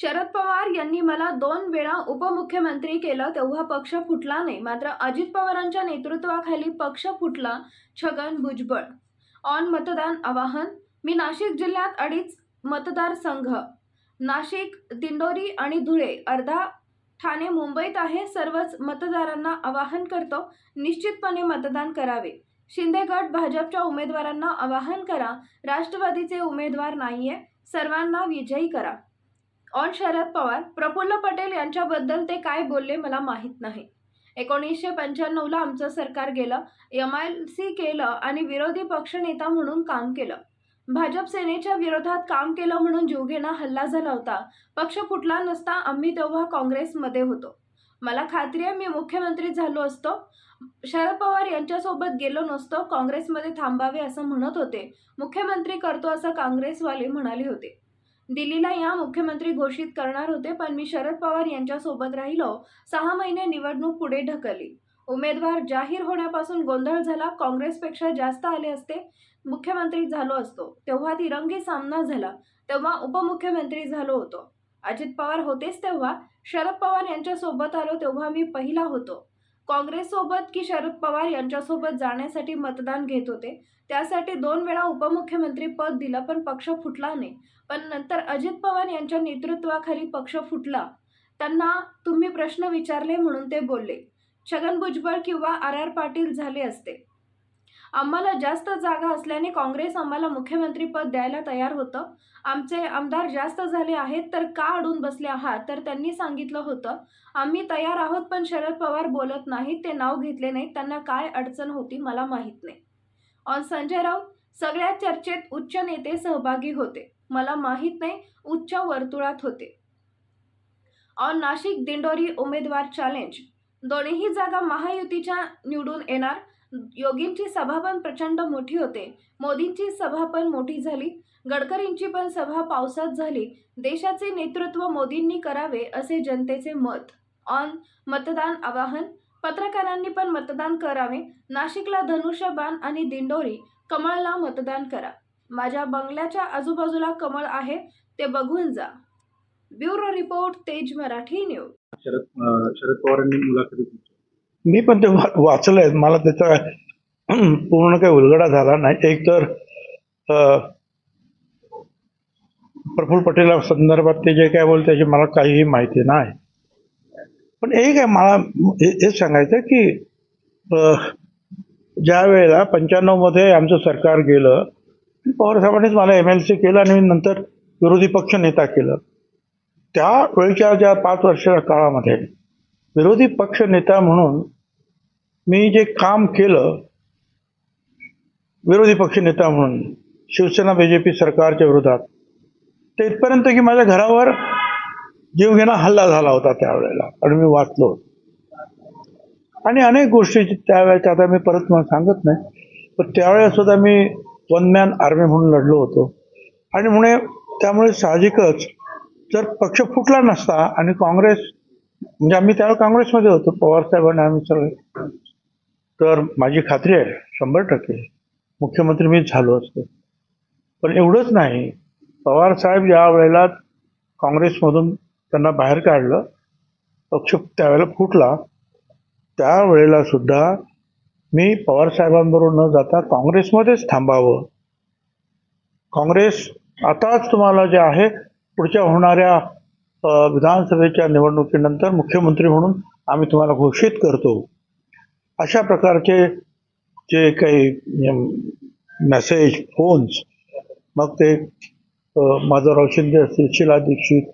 शरद पवार यांनी मला दोन वेळा उपमुख्यमंत्री केलं तेव्हा पक्ष फुटला नाही. मात्र अजित पवारांच्या नेतृत्वाखाली पक्ष फुटला छगन भुजबळ. ऑन मतदान आवाहन मी नाशिक जिल्ह्यात अडीच मतदारसंघ नाशिक दिंडोरी आणि धुळे अर्धा ठाणे मुंबईत आहे सर्वच मतदारांना आवाहन करतो निश्चितपणे मतदान करावे. शिंदे गट भाजपच्या उमेदवारांना आवाहन करा राष्ट्रवादीचे उमेदवार नाहीये सर्वांना विजयी करा. ऑन शरद पवार प्रफुल्ल पटेल यांच्याबद्दल ते काय बोलले मला माहीत नाही. एकोणीसशे पंच्याण्णवला आमचं सरकार गेलं एम आय सी केलं आणि विरोधी पक्षनेता म्हणून काम केलं. भाजप सेनेच्या विरोधात काम केलं म्हणून जीवघेणा हल्ला झाला होता. पक्ष फुटला नसता आम्ही तेव्हा काँग्रेसमध्ये होतो. मला खात्री आहे मी मुख्यमंत्री झालो असतो. शरद पवार यांच्यासोबत गेलो नसतो काँग्रेसमध्ये थांबावे असं म्हणत होते. मुख्यमंत्री करतो असं काँग्रेसवाले म्हणाले होते. दिल्लीला या मुख्यमंत्री घोषित करणार होते पण मी शरद पवार यांच्यासोबत राहिलो. सहा महिने निवडणूक पुढे ढकलली. उमेदवार जाहीर होण्यापासून गोंधळ झाला. काँग्रेसपेक्षा जास्त आले असते मुख्यमंत्री झालो असतो. तेव्हा तिरंगी सामना झाला. तेव्हा उपमुख्यमंत्री झालो होतो. अजित पवार होतेच तेव्हा. शरद पवार यांच्यासोबत आलो तेव्हा मी पहिला होतो. काँग्रेससोबत की शरद पवार यांच्यासोबत जाण्यासाठी मतदान घेत होते. त्यासाठी दोन वेळा उपमुख्यमंत्री पद दिलं पण पक्ष फुटला नाही. पण नंतर अजित पवार यांच्या नेतृत्वाखाली पक्ष फुटला. त्यांना तुम्ही प्रश्न विचारले म्हणून ते बोलले. छगन भुजबळ किंवा आर आर पाटील झाले असते. आम्हाला जास्त जागा असल्याने काँग्रेस आम्हाला मुख्यमंत्रीपद द्यायला तयार होतं. आमचे आमदार जास्त झाले आहेत तर का अडून बसले आहात? तर त्यांनी सांगितलं होतं आम्ही तयार आहोत पण शरद पवार बोलत नाहीत ते नाव घेतले नाहीत त्यांना काय अडचण होती मला माहीत नाही. ऑन संजय राऊत सगळ्या चर्चेत उच्च नेते सहभागी होते. मला माहीत नाही उच्च वर्तुळात होते. ऑन नाशिक दिंडोरी उमेदवार चॅलेंज दोन्हीही जागा महायुतीच्या निवडून येणार. योगींची सभा पण प्रचंड मोठी होते. मोदींची सभा पण मोठी झाली. गडकरींची पण सभा पावसात झाली. देशाचे नेतृत्व मोदींनी करावे असे जनतेचे मत. ऑन मतदान आवाहन. पत्रकारांनी पण मतदान करावे. नाशिकला धनुष्यबाण आणि दिंडोरी. कमळला मतदान करा. माझ्या बंगल्याच्या आजूबाजूला कमळ आहे. ते बघून जा. ब्युरो रिपोर्ट तेज मराठी न्यूज. शरद शरद पवारांनी मुलाखती मी पण ते वा- वाचलंय. मला त्याचा पूर्ण काही उलगडा झाला नाही. एक तर प्रफुल्ल पटेल संदर्भात ते जे काय बोलते त्याची मला काहीही माहिती नाही. पण एक आहे मला हे- हेच सांगायचं की ज्या वेळेला पंच्याण्णवमध्ये आमचं सरकार गेलं पवार साहेबांनीच मला एम एल सी केलं आणि मी नंतर विरोधी पक्ष नेता केलं. त्या वेळच्या ज्या पाच वर्षाच्या काळामध्ये विरोधी पक्ष नेता म्हणून मी जे काम केलं विरोधी पक्ष नेता म्हणून शिवसेना बीजेपी सरकारच्या विरोधात ते इथपर्यंत की माझ्या घरावर जीवघेणा हल्ला झाला होता त्यावेळेला आणि मी वाचलो आणि अनेक गोष्टी त्यावेळेच्या आता मी परत मला सांगत नाही पण त्यावेळेस सुद्धा मी वन मॅन आर्मी म्हणून लढलो होतो. आणि म्हणे त्यामुळे साहजिकच जर पक्ष फुटला नसता आणि काँग्रेस म्हणजे आम्ही त्यावेळेला काँग्रेसमध्ये होतो पवार आणि आम्ही सगळे तर माझी खात्री आहे शंभर टक्के मुख्यमंत्री मीच झालो असतो. पण एवढंच नाही पवार साहेब ज्या वेळेला काँग्रेसमधून त्यांना बाहेर काढलं पक्ष त्यावेळेला फुटला. त्यावेळेला सुद्धा मी पवार साहेबांबरोबर न जाता काँग्रेसमध्येच थांबावं. काँग्रेस आताच तुम्हाला जे आहे पुढच्या होणाऱ्या विधानसभेच्या निवडणुकीनंतर मुख्यमंत्री म्हणून आम्ही तुम्हाला घोषित करतो. अशा प्रकारचे जे काही मेसेज फोन्स मग ते माधवराव शिंदे असतील शिला दीक्षित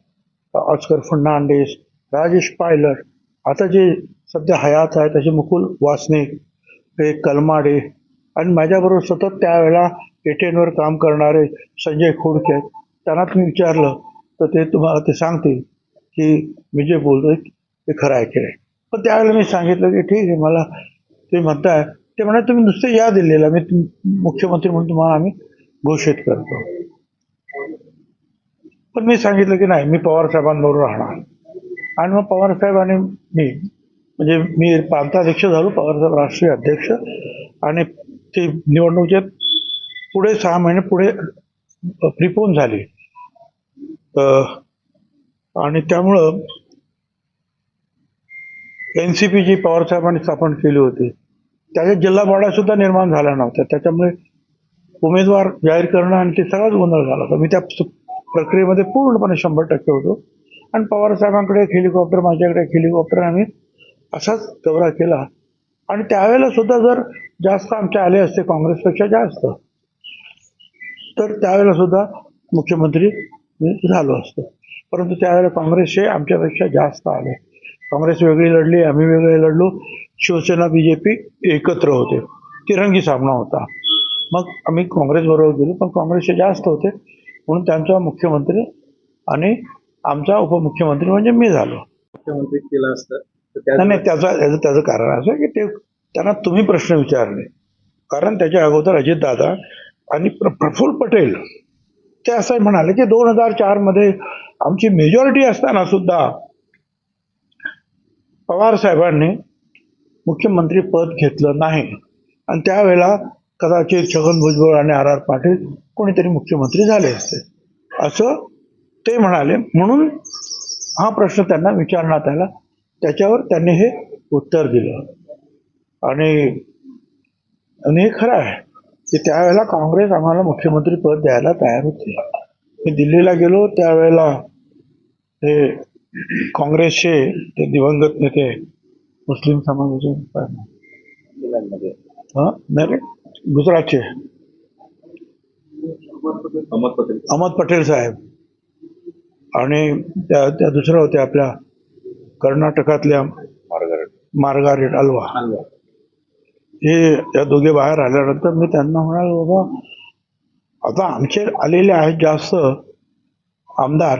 ऑस्कर फर्नांडिस राजेश पायलट आता जे सध्या हयात आहेत त्याचे मुकुल वासनिक हे कलमाडे आणि माझ्याबरोबर सतत त्यावेळेला एटीएनवर काम करणारे संजय खोडके आहेत त्यांना तुम्ही विचारलं तर ते तुम्हाला ते सांगतील की मी जे बोलतोय ते खरं आहे की नाही. पण त्यावेळेला मी सांगितलं की ठीक आहे मला ते म्हणताय ते म्हणा तुम्ही नुसते या दिल्लीला मी मुख्यमंत्री म्हणून तुम्हाला आम्ही घोषित करतो. पण मी सांगितलं की नाही मी पवार साहेबांबरोबर राहणार. आणि मग पवार साहेब आणि मी म्हणजे मी प्रांताध्यक्ष झालो पवारसाहेब राष्ट्रीय अध्यक्ष. आणि ते निवडणुकीचे पुढे सहा महिने पुढे प्रिपोन झाली. आणि त्यामुळं एन सी पी जी पवारसाहेबांनी स्थापन केली होती. त्याच्यात जिल्हा बोर्डा सुद्धा निर्माण झाला नव्हता. त्याच्यामुळे उमेदवार जाहीर करणं आणि ते सगळाच गोंधळ झाला होता. मी त्या प्रक्रियेमध्ये पूर्णपणे शंभर टक्के होतो. आणि पवारसाहेबांकडे एक हेलिकॉप्टर माझ्याकडे एक हेलिकॉप्टर आम्ही असाच दौरा केला. आणि त्यावेळेला सुद्धा जर जास्त आमचे आले असते काँग्रेसपेक्षा जास्त तर त्यावेळेला सुद्धा मुख्यमंत्री मी झालो असतो. परंतु त्यावेळेला काँग्रेसचे आमच्यापेक्षा जास्त आले. काँग्रेस वेगळी लढली आम्ही वेगळे लढलो. शिवसेना बी जे पी एकत्र होते. तिरंगी सामना होता. मग आम्ही काँग्रेसबरोबर गेलो पण काँग्रेसचे जास्त होते. म्हणून त्यांचा मुख्यमंत्री आणि आमचा उपमुख्यमंत्री म्हणजे मी झालो. मुख्यमंत्री केलं असतं नाही त्याचं त्याचं त्याचं कारण असं की ते त्यांना तुम्ही प्रश्न विचारले. कारण त्याच्या अगोदर अजितदादा आणि प्र प्रफुल्ल पटेल ते असं म्हणाले की दोन हजार चारमध्ये आमची मेजॉरिटी असताना सुद्धा पवार साहेबांनी मुख्यमंत्री पद घेतलं नाही. आणि त्यावेळेला कदाचित छगन भुजबळ आणि आर आर पाटील कोणीतरी मुख्यमंत्री झाले असते. असं ते म्हणाले. म्हणून हा प्रश्न त्यांना विचारण्यात आला. त्याच्यावर त्यांनी हे उत्तर दिलं. आणि आणि हे खरं आहे की त्यावेळेला काँग्रेस आम्हाला मुख्यमंत्री पद द्यायला तयार होती. मी दिल्लीला गेलो त्यावेळेला हे काँग्रेसचे ते दिवंगत नेते मुस्लिम समाजाचे? हा? नाही रे गुजरातचे. अहमद पटेल. साहेब. आणि त्या त्या दुसऱ्या होत्या आपल्या कर्नाटकातल्या मार्गारेट अल्वा. अलवा. हे या दोघे बाहेर आल्यानंतर मी त्यांना म्हणालो बाबा आता आमचे आलेले आहेत जास्त आमदार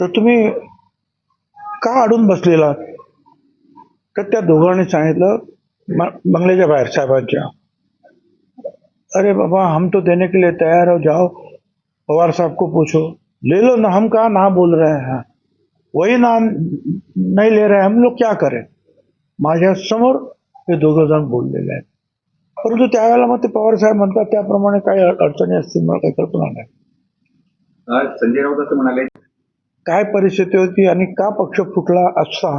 तर तुम्ही का अडून बसलेला? तर त्या दोघांनी सांगितलं बंगल्याच्या बाहेर साहेबांच्या. अरे बाबा हम तो देने के लिए तैयार हो जाओ. पवार साहब को पूछो. ले लो ना हम कहा ना बोल रहे हैं? वही ना नाही ले रहे हम लोग क्या करें? माझ्यासमोर हे दोघं जण बोललेले आहेत. परंतु त्यावेळेला मग ते पवार साहेब म्हणतात त्याप्रमाणे काही अडचणी असतील मला काही कल्पना नाही. संजय राऊत असं म्हणाले काय परिस्थिती होती आणि का पक्ष फुटला असता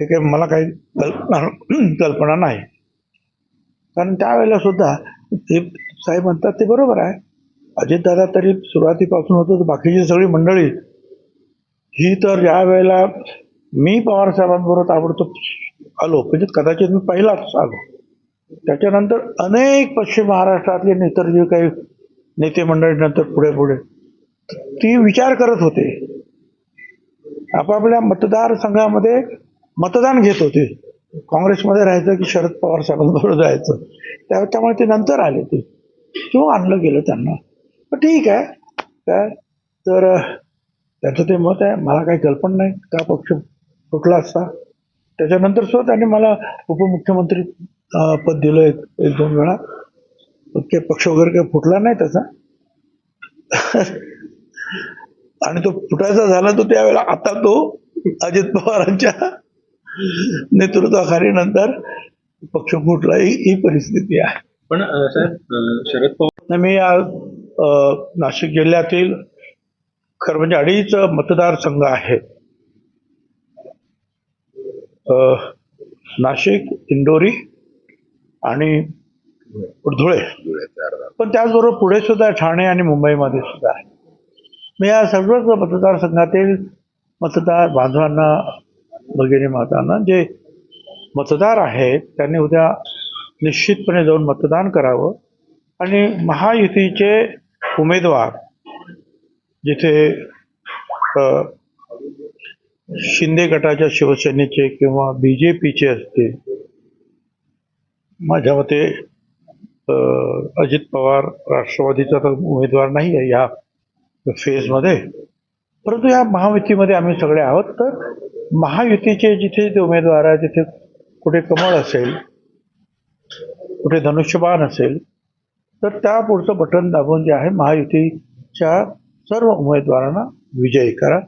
हे काही मला काही कल्पना कल्पना नाही. कारण त्यावेळेला सुद्धा ते साहेब म्हणतात ते बरोबर आहे. अजितदादा तरी सुरुवातीपासून होतं तर बाकीची सगळी मंडळी. ही तर ज्या वेळेला मी पवार साहेबांबरोबर ताबडतोब आलो म्हणजे कदाचित मी पहिलाच आलो. त्याच्यानंतर अनेक पश्चिम महाराष्ट्रातले नेतर जे काही नेते मंडळी नंतर पुढे पुढे. ती विचार करत होते. आपापल्या मतदारसंघामध्ये मतदान घेत होते. काँग्रेसमध्ये राहायचं की शरद पवार साहेबांबरोबर जायचं. त्या त्यामुळे ते नंतर आले ते. किंवा आणलं गेलं त्यांना. पण ठीक आहे. काय? तर त्याचं ते मत आहे. मला काही कल्पना नाही. का पक्ष फुटला असता? त्याच्यानंतर सुद्धा त्यांनी मला उपमुख्यमंत्री पद दिलं एक एक दोन वेळा. ते पक्ष वगैरे काही फुटला नाही त्याचा. आणि तो फुटायचा झाला तो त्यावेळेला आता तो अजित पवारांच्या नेतृत्वाखाली नंतर पक्ष फुटला ही ही परिस्थिती आहे. पण शरद पवार मी नाशिक जिल्ह्यातील खरं म्हणजे अडीच मतदारसंघ आहेत. अ, नाशिक इंदोरी आणि धुळे. पण त्याचबरोबर पुढे सुद्धा आहे, ठाणे आणि मुंबईमध्ये सुद्धा आहे मी या सर्वच मतदारसंघातील मतदार बांधवांना भगिनी मातांना जे मतदार आहेत त्यांनी उद्या निश्चितपणे जाऊन मतदान करावं. आणि महायुतीचे उमेदवार जिथे शिंदे गटाच्या शिवसेनेचे किंवा बी जे पीचे असतील माझ्या मते अजित पवार राष्ट्रवादीचा तर उमेदवार नाही आहे. या फेजमध्ये परंतु या महायुतीमध्ये आम्ही सगळे आहोत तर महायुतीचे जिथे जे उमेदवार आहे तिथे कुठे कमळ असेल कुठे धनुष्यबाण असेल तर त्या पुढचं बटन दाबून जे आहे महायुतीच्या सर्व उमेदवारांना विजयी करा.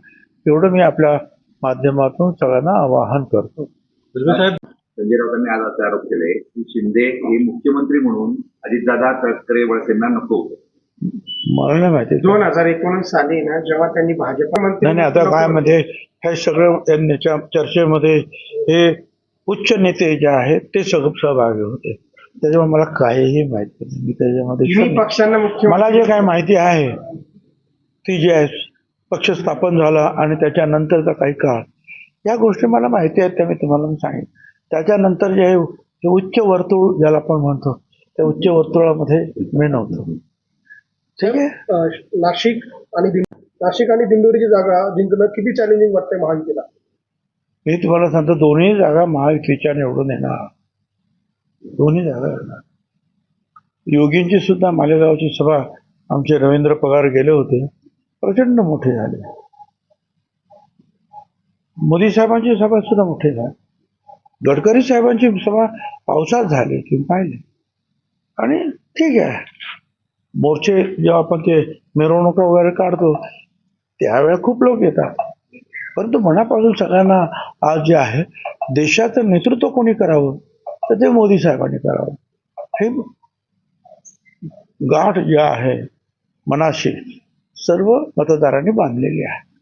एवढं मी आपल्या माध्यमातून सगळ्यांना आवाहन करतो. साहेब. संजय राऊतांनी आज असे आरोप केले की शिंदे हे मुख्यमंत्री म्हणून अजितदादा तटकरे वळसेंना नको होते. मला नाही माहिती दोन हजार एकोणीस साली ना जेव्हा त्यांनी भाजप नाही नाही आता काय मध्ये हे सगळं त्यांच्या चर्चेमध्ये हे उच्च नेते जे आहेत ते सगळं सहभागी होते. त्याच्यामुळे मला काहीही माहिती नाही. मी त्याच्यामध्ये तिन्ही पक्षांना मुख्य मला जे काय माहिती आहे ती जी आहे पक्ष स्थापन झाला आणि त्याच्यानंतरचा काही काळ या गोष्टी मला माहिती आहेत त्या मी तुम्हाला मी सांगेन. त्याच्यानंतर जे आहे, हे उच्च वर्तुळ ज्याला आपण म्हणतो त्या उच्च वर्तुळामध्ये मी नव्हतो. नाशिक आणि नाशिक आणि दिंडोरीची जागा जिंकणं किती चॅलेंजिंग वाटतंय महायुतीला? मी तुम्हाला सांगतो दोन्ही जागा महायुतीच्या निवडून येणार. दोन्ही जागा येणार. योगींची सुद्धा मालेगावची सभा आमचे रवींद्र पगार गेले होते. प्रचंड मोठे झाले. मोदी साहेबांची सभा सुद्धा मोठी झाली. गडकरी साहेबांची सभा पावसात झाली तुम्ही पाहिले आणि ठीक आहे. मोर्चे जेव्हा आपण ते मिरवणुका वगैरे काढतो त्यावेळेला खूप लोक येतात. परंतु मनापासून सगळ्यांना आज जे आहे देशाचं नेतृत्व कोणी करावं? तर ते मोदी साहेबांनी करावं. हे गाठ जे आहे मनाशी सर्व मतदारांनी बांधलेली आहे.